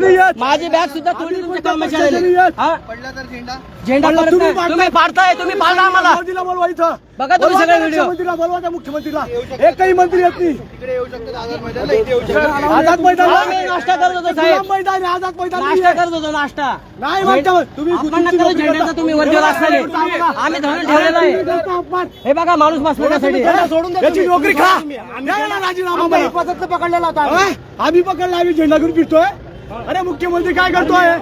माझी बॅग सुद्धा थोडी तुमच्या कर्मचाऱ्याने कर्मचारी आहेत. हा? पडला तर झेंडा झेंडा पडला, परत तुम्ही नाही. पाडताय. तुम्ही पाडताय तुम्ही पाडला आम्हाला मोदीला बोलवा इथं बघा तुम्ही बोलवा सगळे त्या व्हिडिओ. मुख्यमंत्रीला बोलवा त्या मुख्यमंत्रीला एकही मंत्री येत नाही तिकडे येऊ शकतात आझाद मैदानला इथे येऊ शकतात आझाद मैदान नाश्ता करत होतो गुलाम साहेब मैदान आहे, आझाद मैदान नाश्ता. करत होतो नाश्ता नाही म्हणता तुम्ही आपण नोकरी झेंड्याचा करता. तुम्ही आम्ही धरून ठेवलेला आहे अपमान. हे बघा माणूस बसला त्यासाठी याची नोकरी खा द्या राजीनामा मला. पकडलेला होता? आम्ही पकडला आम्ही झेंडा घेऊन फिरतोय अरे मुख्यमंत्री काय करतोय?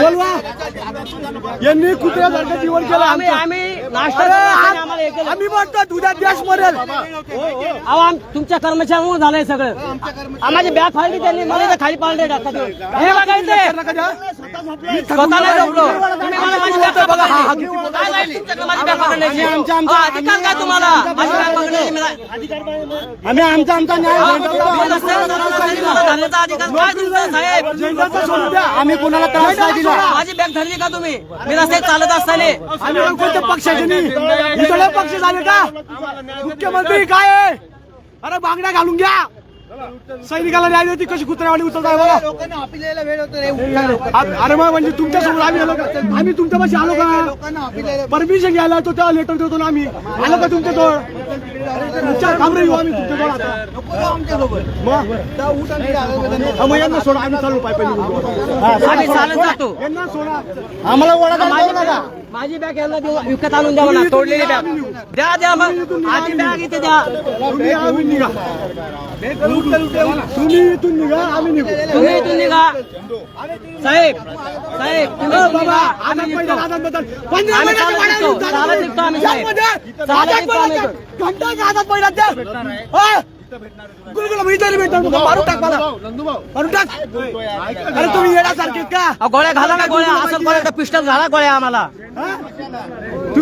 बोलवा यांनी कुत्र्यासारखं जीवन केलं आम्ही. आम्ही नाश्ता हे. आम्ही म्हणतो उद्या देश मरेल. अहो आम- तुमच्या कर्मचाऱ्यांमुळे झालंय सगळं. आम्हाला बॅग फाडली त्यांनी मला इथं खाली पाळले हे बघा इथे. स्वतः नाही झोपलो तुम्ही मला माझी बॅग बघा, हा, हा, पकडली. काय नाही तुमच्याकडे माझी बॅग पकडण्याची हा, अधिकार काय तुम्हाला? माझी बॅग पकडण्याची मला- आम्ही आमचा आमचा न्याय अहो, तुम्ही रस्त्यावर चालवता तरी मला धरण्याचा अधिकार काय तुमचा साहेब? झेंडाचं सोडून द्या. आम्ही कोणाला त्रास नाही दिला. माझी बॅग धरली का तुम्ही? मी रस्त्यात चालत असताना. आम्ही कोणत्या पक्षाचे इकडे पक्ष झाले का? मुख्यमंत्री काय अरे बांगड्या घालून घ्या. सैनिकाला न्याय देते कशी कुत्र्यावाणी उचलताय बघा. अरे मग म्हणजे तुमच्यासमोर आम्ही आलो आम्ही तुमच्या पाशी आलो का? परमिशन घ्यायला येतो तेव्हा लेटर देतो ना आम्ही. आलो का तुमच्या जवळ? तुमच्या आम्ही आता. मग हा, यांना सोडा आम्ही चालू पाय पाहिजे आम्ही चालत जातो. यांना सोडा. आम्हाला ओढा माझी माझी बॅग यांना देऊ. विकत आणून द्या म्हणा तोडलेली बॅग. द्या द्या मग. माझी बॅग इथे द्या. तुम्ही आम्ही निघा. तुम्ही इथून निघा आम्ही निघू. तुम्ही इथून निघा. साहेब साहेब तुम्ही निघा. आम्ही चालत साहेब. चालत निघतो आम्ही. हातात. हा? गुलगुला. मारून टाक मला. मारून टाक. अरे तुम्ही येण्यासारखे का? अहो, गोळ्या घाला ना गोळ्या. असं गोळ्या पिस्टल घाला गोळ्या आम्हाला. हा?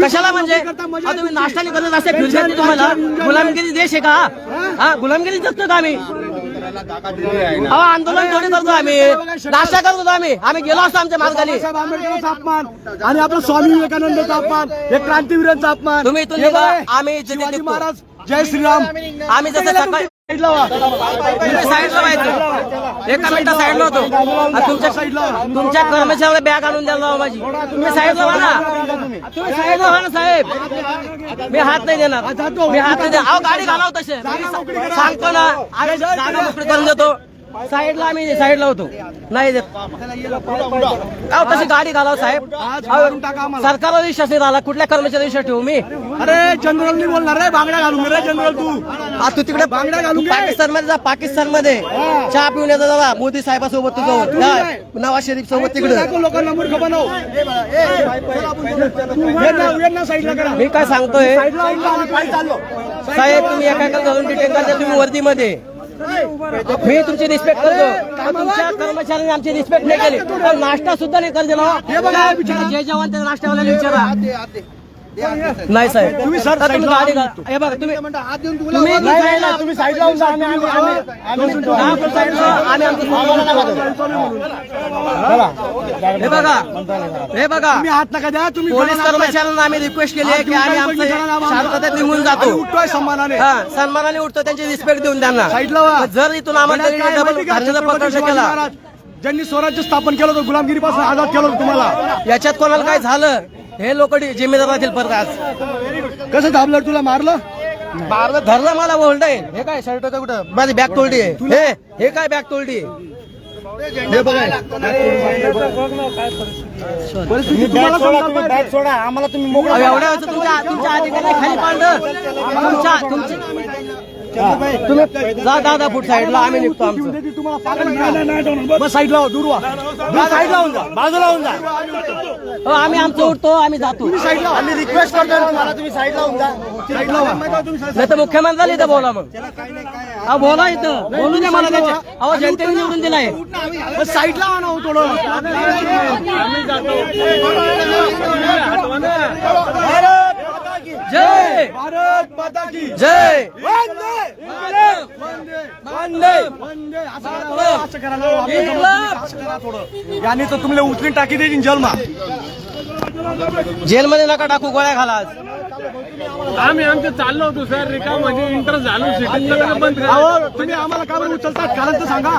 कशाला म्हणजे? अहो, तुम्ही. नाश्ता नाही करत असे फिरतात तुम्हाला? गुलामगिरी देश आहे का? हा? गुलामगिरी जगतो का आम्ही. अहो आंदोलन थोडी करतो आम्ही. नाश्ता करत होतो आम्ही. आम्ही गेलो असतो आमच्या मार्गाने आंबेडकरांचा अपमान आणि आपलं स्वामी विवेकानंदाचा अपमान हे क्रांतीवीरांचा अपमान तुम्ही इथून निघा, आम्ही इथे. महाराज जय श्रीराम. आम्ही जसं सकाळी साईडला एका मिनिटा साईडला होतो. तुमच्या साईडला तुमच्या कर्मचाऱ्याला बॅग आणून द्यायला लावा माझी. तुम्ही साईडला व्हा ना. तुम्ही साईडला व्हा ना साहेब. मी हात नाही देणार. मी हात नाही देणार. अहो गाडी घालाव तसे. सांगतो ना. आम्ही करून देतो. साईडला आम्ही साईडला होतो. नाही देत अहो तशी गाडी घालाव साहेब. सरकारवर विश्वास नाही राहिला. कुठल्या कर्मचारी विश्वास ठेवू मी? अरे जनरल नाही बोलणार रे बांगड्या घालून रे जनरल तू. आ, तू तिकडे बांगड्या घालून. पाकिस्तानमध्ये जा पाकिस्तानमध्ये चहा पिऊन येतो जरा. मोदी साहेबासोबत तू जाऊन. जा, नवाज शरीफ सोबत तिकडे. लोकांना मूर्ख बनव. मी काय सांगतोय? साहेब तुम्ही एका धरून डिटेन करता तुम्ही वर्दीमध्ये. मी तुमची रिस्पेक्ट करतो. तुमच्या कर्मचाऱ्यांनी आमची रिस्पेक्ट नाही केली? नाश्ता सुद्धा नाही कर दिला. जय जवान त्या नाश्त्यावाल्याला विचारा. नाही साहेब तुम्ही सर तुम्ही साईडला गाडी घाल हे बघा तुम्ही तुम्ही नाही, नाही, नाही, तुम्ही साईडला होऊन जा. आम्ही- आम्ही- आम्ही- आम्ही- हा, आम्ही हे बघा हे बघा तुम्ही हात नका द्या तुम्ही पोलीस कर्मचाऱ्यांना आम्ही रिक्वेस्ट केली आहे की आम्ही आमचं शांततेत निघून आम्ही जातो उठतोय सन्मानाने हा सन्मानाने उठतो त्यांची रिस्पेक्ट देऊन त्यांना साईडला व्हा. जर इथून आम्हाला काय डबल माहिती का? धरण्याचा छत्रपती प्रकर्ष शिवाजी केला महाराज ज्यांनी स्वराज्य स्थापन केलं होतं गुलामगिरीपासून आझाद केलं होतं तुम्हाला याच्यात कोणाला काय झालं हे लोक जिम्मेदार राहतील परत आज. कसं दाबलं तुला? मारलं? मारलं धरलं मला होल्डाय हे काय? शर्ट होतं कुठं? माझी बॅग तोडली आहे. हे हे काय बॅग हे पाहिजे. सोडा आम्हाला तुम्ही अहो, एवढ्या तुमच्या तुमच्या अधिकारी खाली पाडलं. तुमच्या तुमची तुम्ही जा दहा दहा फूट साईडला आम्ही निघतो आमचं. बस. साईडला हो, दूर व्हा. साईडला होऊन जा. बाजूला होऊन जा. हो, आम्ही आमचं उठतो आम्ही जातो. साईडला आम्ही रिक्वेस्ट करतो तुम्हाला तुम्ही साईडला होऊन जा. साईडला नाही तर मुख्यमंत्र्याला इथं बोला मग. हा बोला इथं. बोलू दे मला त्याच्या. अहो जनतेने निवडून दिलाय. बस साईडला ना हो थोडं. जय भारत माता की। जय। याने तर तुम्हाला उचलून टाकी देईन जन्मा जेलमध्ये नका टाकू गोळ्या घाला. आम्ही आमचं चाललो होतो सर रिकाम म्हणजे इंटरेस्ट झालो बंद करा. तुम्ही आम्हाला का बरं उचलतात? कारण तर सांगा.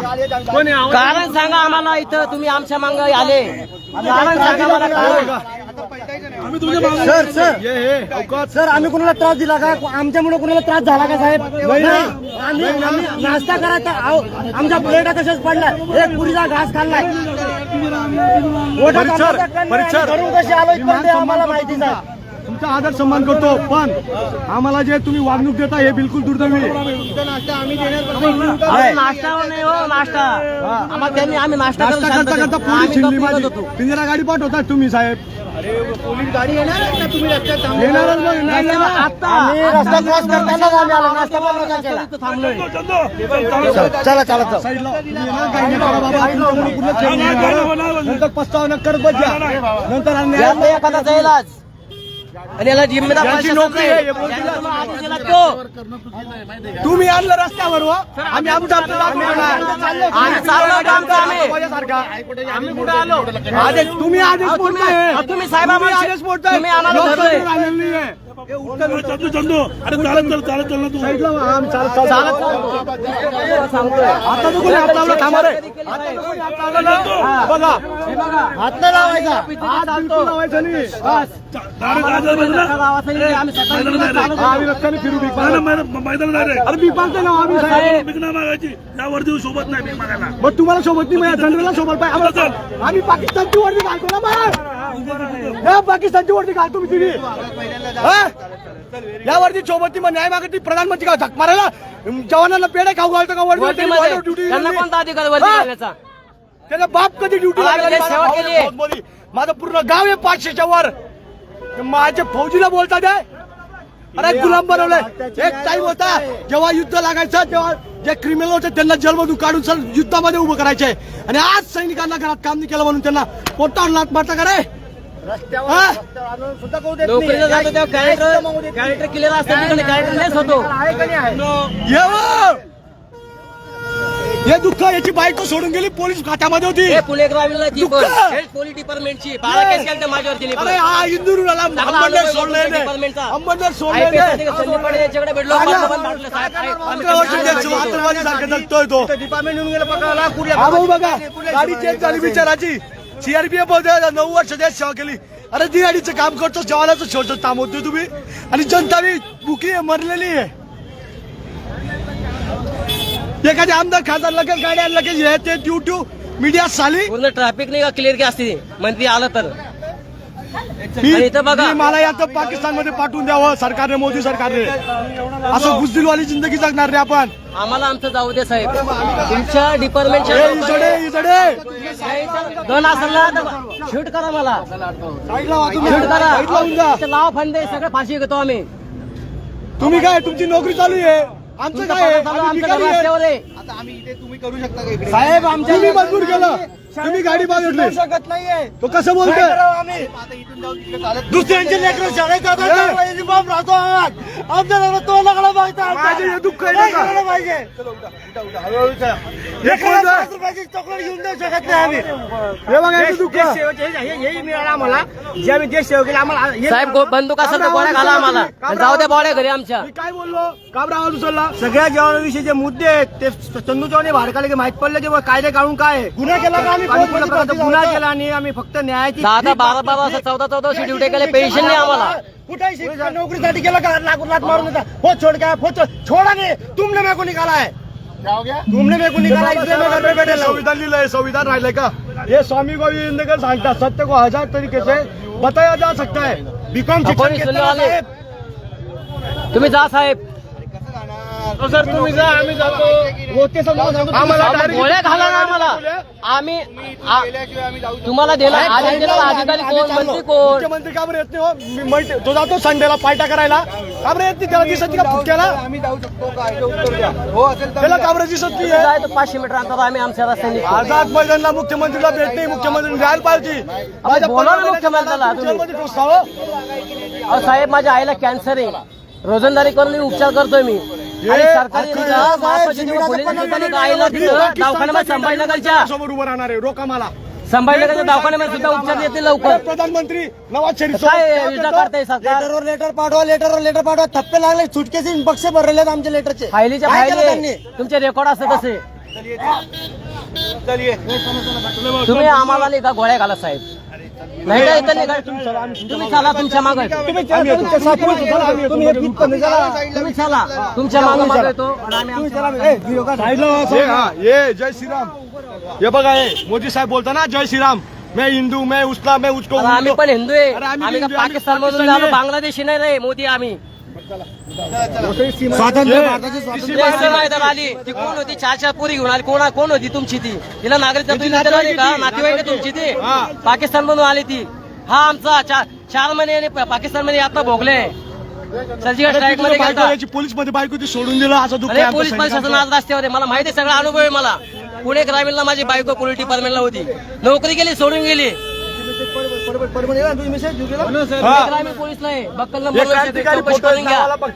कोणी आवाज कारण सांगा आम्हाला इथं तुम्ही आमच्या मांग आले. कारण सांगा मला कारण. Sir sir. सर आम्ही कोणाला त्रास दिला का? आमच्यामुळे कोणाला त्रास झाला का साहेब? नाही. आम्ही नाश्ता करायचा. आमच्या प्लेटा तशाच पडल्या. एक पुरीचा घास खाल्लाय. आलो इथपर्यंत आम्हाला तुमचा. आदर सन्मान करतो पण आम्हाला जे तुम्ही वागणूक देता हे बिलकुल दुर्दैवी आहे. अहो, नाश्ता नाही हो नाश्ता. करता करता. पोलीस. पिंजरा गाडी पाठवतात तुम्ही साहेब. चला चला. नंतर पस्तावना करत बस नंतर एखादा जाईल आज आणि याला जिम्मेदार नोकरी. हे. तुम्ही आणलं रस्त्यावर हो. आम्ही आदेश तुम्ही आदेश अहो, तुम्ही साहेब तुम्ही आम्हाला- आदेश नाहीये. चंदू चंदू अरे चालत चल चालत चल ना तू. आता थांबा हात नाही लावायचा. हात बिलकुल लावायचा नाही. बस. डायरेक्ट आज बाजूला गावाचं नाही, आम्ही सकाळी मैदानात चालत आम्ही रस्त्याने फिरू बिग मैदान- बाजार. मैदान- मैदानात डायरेक्ट अरे बिग बाजार ना आम्ही साहेब. भीक नाही मागायची. या वर्दी सोबत नाही भीक मागायला. मग तुम्हाला सोबत नाही जनरलला सोबत पाहिजे आम्हाला- आम्ही पाकिस्तानची वरती घालतो ना मग. या पाकिस्तानची वरती घालतो मी तुम्ही? या वरती सोबत ती मग न्याय मागती प्रधानमंत्री का झक मारायला? जवानांना पेढे खाऊ घालतो का ड्युटी त्यांना कोणता अधिकार हा? घालण्याचा त्याचा बाप कधी ड्युटी लागला. माझं पूर्ण गाव आहे पाचशेच्या वर. माझ्या फौजीला बोलतात आहे. अरे गुलाम बनवलंय. एक टाइम होता. जेव्हा युद्ध लागायचं तेव्हा जे क्रिमिनल होते त्यांना जेलमधून काढून सर युद्धामध्ये उभं करायचे. आणि आज सैनिकांना घरात काम नाही केलं म्हणून त्यांना पोटावर लात मारता का रे? सुद्धा करू देत नोकरीला नाही. जातो तेव्हा कॅरेक्टर कॅरेक्टर क्लिअर असतं तिकडे कॅरेक्टर लेस होतो. आहे का नाही आहे? ये हो! दुःख याची बायको सोडून गेली पोलीस खात्यामध्ये होती. पुणे ग्रामीणला ती पण. दुःख. हेल्थ पोलीस डिपार्टमेंटची. बारा केस माझ्यावर. अरे हा इंदूरला ते. यांच्याकडे भेटलो. पण साहेब, अकरा वर्ष. आतंकवादी सारखं जगतोय डिपार्टमेंट येऊन गेलं पकडायला. हा भाऊ बघा गाडी चेंज झाली बिचाराची सीआरपीएफ नऊ वर्ष देश सेवा केली. अरे ती गाडीचं काम करतो जवानाचं शेवटचं थांबवतोय तुम्ही. आणि जनता बी बुकी आहे मरलेली आहे. एखाद्या आमदार खासदार लगेच गाड्या लगेच हे ते युट्यूब मीडिया साली. पूर्ण ट्रॅफिक नाही का क्लिअर की असते? मंत्री आलं तर. मी आणि इथं बघा. मी मला यात पाकिस्तानमध्ये पाठवून द्यावं सरकारने मोदी सरकारने. असं बुजदिलवाली जिंदगी जगणार रे आपण. आम्हाला आमचं जाऊ दे साहेब. तुमच्या डिपार्टमेंटच्या इजडे इजडे. दोन असेल तर शूट करा मला. साईडला वा तुम्ही. शूट करा. साईडला होऊन जा. इथं लाव फंदे सगळे फाशी घेतो आम्ही. तुम्ही काय तुमची नोकरी चालू आहे? आमचं काय आहे? पगार चालू, आम्ही आमचं भिकारी घर आहे. रस्त्यावर आहे. आता आम्ही इथे तुम्ही करू शकता का इकडे साहेब आमच्या तुम्ही मजबूर केलं तुम्ही गाडी मागितली. शकत नाहीये. तो कसं बोलतोय? आम्ही. आता इथून जाऊन तिकडे चालत दुसऱ्यांचे लेकरं शाळेत जातात राहतो आमच्या तो लागला दुःख? पाहिजे. हे कोण आहे? चॉकलेट घेऊन देऊ शकत नाही आम्ही. हे बघा याचं दुःख. हेही मिळालं आम्हाला. जे आम्ही देश सेवा केली आम्हाला साहेब गो- बंदूक असेल तर गोळ्या घाला आम्हाला. आणि जाऊ द्या बॉड्या घरी आमच्या. मी काय बोललो? काबरा आवाज उचलला सगळ्या जवानाविषयी जे मुद्दे आहेत ते चंदू चव्हाण भारताला माहीत पडलं की कायदे काढून काय. गुन्हा केला का आम्ही? आम्ही प्रकारचा गुन्हा. केला आणि आम्ही फक्त न्यायाची दहा दहा बारा बारा असं चौदा चौदा वर्षी ड्युटी केले पेन्शन नाही आम्हाला. कुठे शिक्षण नोकरीसाठी केलं का? लाख लाख मारून देता हो छोड़ क्या हो छोड़. छोड़ा नहीं तुमने मेरे को निकाला है तुमने मेरे को निकाला इसलिए मैं घर पे बैठे संविधान लिहिलंय संविधान राहिलंय का? हे स्वामी गोविंद सांगतात सत्य को हजार तरीके से बताया जा सकता है. बीकॉम शिक्षण. तुम्ही जा साहेब. सर तुम्ही जा आम्ही जातो. होते आम्हाला गोळ्या घाला ना आम्हाला. आम्ही तुम्हाला दिला आदेश दिला अधिकारी कोण? मंत्री कोण? मुख्यमंत्री का बरं येत नाही हो? मी म्हणते- तो जातो संडेला पायटा करायला. का बरं येत नाही? त्याला दिसत नाही का फुटक्याला? आम्ही जाऊ शकतो का? याचं उत्तर द्या. हो असेल तर त्याला का बरं दिसत नाही जायचं पाचशे मीटर अंतर आम्ही आमच्या रस्त्याने निघतो. आझाद मैदानला मुख्यमंत्रीला भेट नाही. मुख्यमंत्री जायला पाहिजे. माझ्या बोला ना पंधरा मुख्यमंत्र्याला महिन्याच्या तुम्ही. जेलमध्ये टोचता हो. अहो साहेब माझ्या आईला कॅन्सर आहे. रोजंदारी करून मी उपचार करतोय मी. आणि सरकारी आईला दवाखान्यामध्ये संभाजीनगरच्या समोर उभं राहणार आहे. रोका मला. संभाजीनगरच्या दवाखान्यामध्ये सुद्धा उपचार देते लवकर. प्रधानमंत्री नवाज शरीफ काय योजना करताय सरकार? लेटरवर लेटर पाठवा लेटरवर लेटर पाठवा. थप्पे लागले सुटकेचे बक्ष भरलेले आहेत आमच्या लेटरचे. फायलीच्या काय केलं फायली? त्यांनी? तुमचे रेकॉर्ड असते तसे तुम्ही आम्हाला नाही का गोळ्या घाला साहेब? नाही का इथं नाही का? तुम्ही चला तुमच्या मागे तुम्ही चला. तुमच्या मागे मागे येतो. आणि आम्ही आमच्या- ये हा, ये जय श्रीराम. हे बघा हे मोदी साहेब बोलता ना जय श्रीराम. मैं हिंदू मैं उसका मैं उसको आम्ही पण हिंदू आहे. अरे आम्ही आम्ही का हिंदू आहे, आम्ही पाकिस्तान मधून पाकिस्तानी झालो आहे. बांगलादेशी नाही रे मोदी आम्ही. स्वातंत्र्य भारताचे स्वातंत्र्य. ते सीमा इथं आली ती कोण होती? चार चार पुरी घेऊन आली. कोण कोण होती तुमची ती? तिला नागरिकत्व तुम्ही दिलं नाही का? नातेवाईक तुमची ती? हा. पाकिस्तान मधून आली ती. हा आमचा चार चार महिने पाकिस्तानमध्ये आता भोगले. सर्जिकल स्ट्राईकमध्ये पोलीसमध्ये बायको ती सोडून दिलं असं पोलीस प्रशासन. आज रस्त्यावर आहे. मला माहिती सगळा अनुभव आहे मला. पुणे ग्रामीणला माझी बायको पोलीस डिपार्टमेंटला होती. नोकरी गेली सोडून गेली.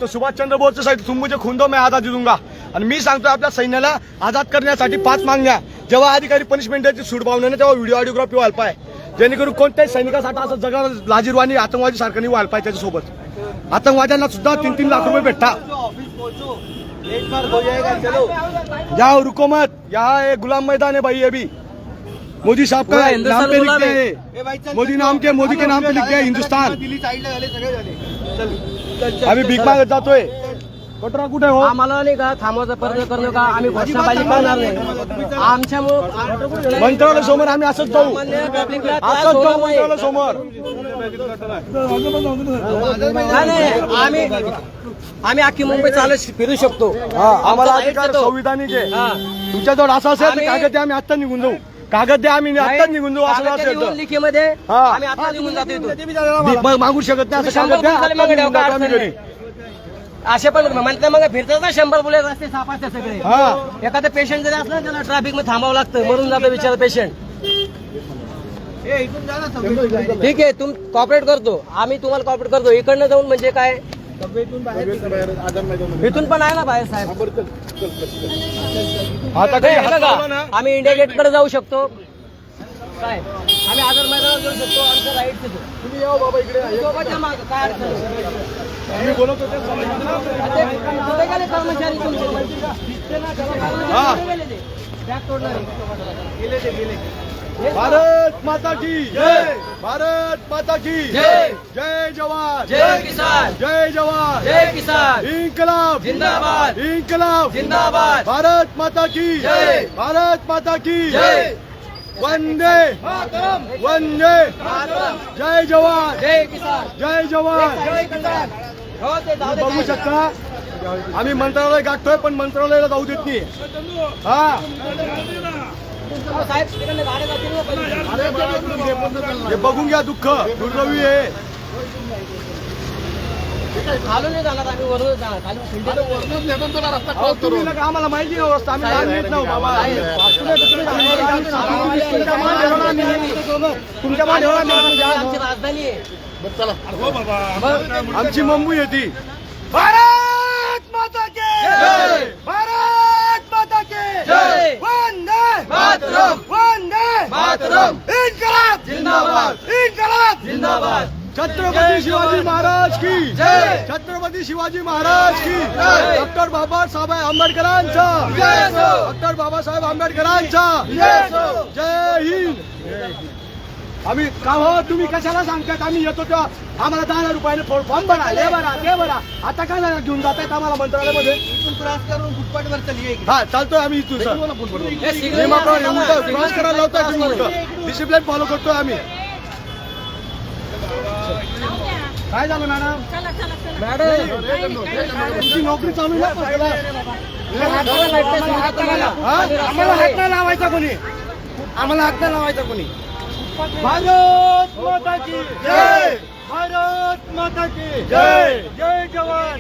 सुभाष चंद्र बोस साहित्य तुम खून आजादी दूंगा आणि मी सांगतो आपल्या सैन्याला आजाद करण्यासाठी पाच मागण्या जेव्हा अधिकारी पनिशमेंट द्यायची सूट पावण्याने तेव्हा व्हिडिओ ऑडिओग्राफी व्हायला पाय जेणेकरून कोणत्याही सैनिकासाठी असं जगा लाजीरवाणी आतंकवादी सारखं व्हायला पाहिजे त्याच्यासोबत आतंकवाद्यांना सुद्धा तीन तीन लाख रुपये भेटता जाओ रुको मत यहाँ गुलाम मैदान है भाई अभी मोदी साहब का नाम पे लिखते है। मोदी नाम के मोदी के नाम पे लिखते हैं हिंदुस्तान। आम्ही भीक मागत जातोय कटोरा कुठे हो? आम्हाला नाही का थांबवायचा प्रयत्न करू नका आम्ही घोषणाबाजी करणार नाही. आमच्यामुळे मंत्रालय समोर आम्ही असंच जाऊ. असंच. मंत्रालय समोर. आम्ही आम्ही अख्खी मुंबई चालत फिरू शकतो. आम्हाला. संविधानिक आहे. तुमच्याजवळ असं असेल कागद आम्ही आत्ता निघून जाऊ. कागद द्या आम्ही आत्ता निघून जाऊ असं कागद असेल तर लिखीमध्ये. हा. आम्ही आता निघून जातो इथून. मग मागू शकत नाही असं शंभर कागद द्या पोलिसाला आत्ता मागे निघून ठेवा, जातो आम्ही काय घरी. असे पण म्हणतात मग फिरतात ना शंभर बुलेट रस्ते साफ असते सगळे. हा. एखादं पेशंट जरी असलं ना, त्याला ट्रॅफिकमध्ये थांबावं लागतं. मरून जातं बिचारा पेशंट ठीक आहे तुम कॉपरेट करतो. आम्ही तुम्हाला कॉपरेट करतो. इकडनं जाऊन म्हणजे काय? इथून पण आहे ना बाहेर साहेब. आता हे काही बघा, ना. आम्ही इंडिया गेटकडे जाऊ शकतो. काय? आम्ही आदर मैदानावर जाऊ शकतो आमचं राईट तिथं. तुम्ही यावं बाबा इकडे मागं, काय अडचण नाही. आम्ही बोलत होते समजलं ते कुठे गेले कर्मचारी तुमचे? हा. गेले ते. बॅग तोडणारे. भारत माता की जय। भारत माता की जय. जय जवान। जय किसान। जय जवान। जय किसान। इन्कलाब जिंदाबाद. इन्कलाब जिंदाबाद। भारत माता की जय. भारत माता की जय. वंदे। वंदे। जय जवान। जय किसान। जय जवान। जय किसान। हो बघू शकता आम्ही मंत्रालय गाठतोय पण मंत्रालयाला जाऊ देत नाही हा. हो. हे बघून घ्या दुःख दुर्रवी आहे खालून जाणार आम्ही वरून जाणार आम्हाला माहिती अवस्था आम्ही लहान येत नाही बाबा. तुमच्या मान. आमची राजधानी आहे. आमची मुंबई येते. भारत माता के जय. भारत माता के जय. वंदे मातरम. मातरम. इन्कलाब जिंदाबाद. इन्कलाब जिंदाबाद छत्रपती शिवाजी महाराज की जय. छत्रपती शिवाजी महाराज की जय. डॉक्टर बाबासाहेब आंबेडकरांचा. डॉक्टर बाबासाहेब आंबेडकरांचा. जय हिंद आम्ही का हो तुम्ही कशाला सांगतात आम्ही येतो तेव्हा आम्हाला दहा हजार रुपयाने फॉर्म फॉर्म भरा. हे भरा ते भरा. आता काय झालं? घेऊन जातायत आम्हाला मंत्रालयामध्ये. हा चालतोय आम्ही इथून सर. हे मारा, उलटं सिग्नल क्रॉस करायला लावताय तुम्ही डिसिप्लिन फॉलो करतोय आम्ही. काय झालं मॅडम? मॅडम. तुमची नोकरी चालू आहे? हा? आम्हाला हात नाही लावायचा कोणी. आम्हाला हात नाही लावायचा कोणी. भारत माता की जय! भारत माता की जय! जय जवान!